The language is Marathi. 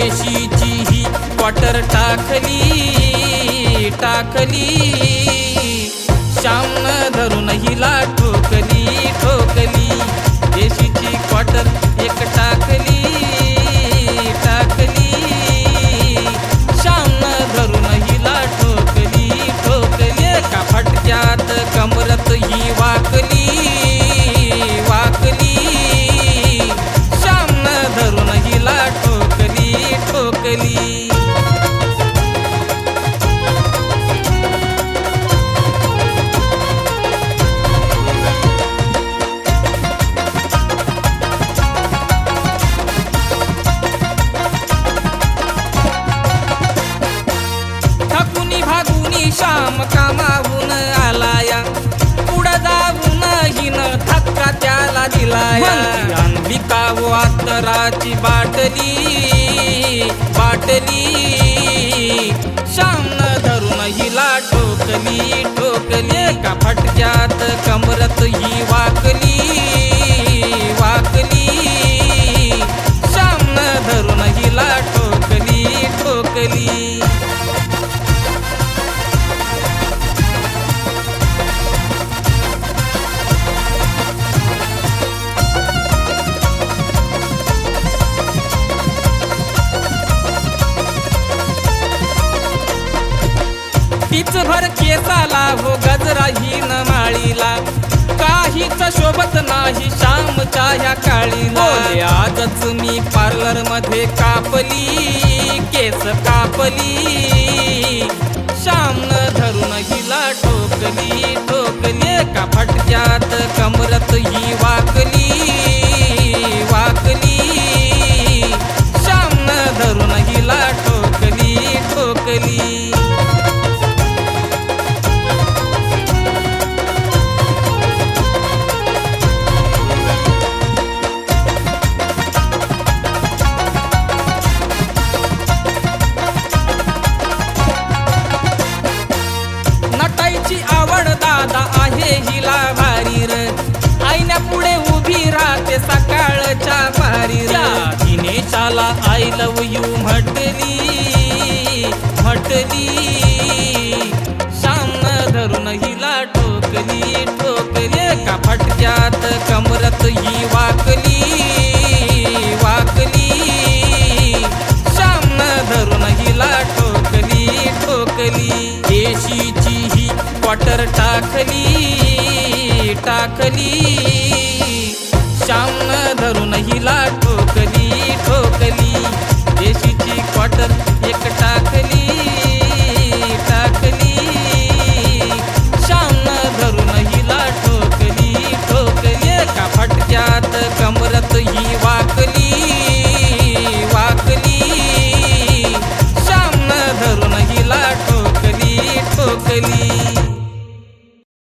येशीची ही क्वाटर टाकली टाकली. श्यामनं धरून हिला ठोकली ठोकली. ठोकली रक्ताची बाटली बाटली. श्यामनं धरून हिला ठोकली ठोकली. का फटक्यात कमरत ही वाकली. तीच भर केसाला हो गजराही न माळीला. काहीच शोभत नाही श्यामच्या ह्या काळीला. आजच मी पार्लरमध्ये कापली केस कापली. श्यामनं धरून हिला ठोकली ठोकली का फटक्यात कमरत ही वाकली वाकली. श्यामनं धरून हिला ठोकली ठोकली. हिला भारी र. आईना पुढे उभी राहते सकाळच्या भारी र. तिने चाला आय लव यू म्हटली. म्हटली. श्यामनं धरून हिला ठोकली ठोकली. का फटक्यात कमरत ही क्वार्टर टाकली टाकली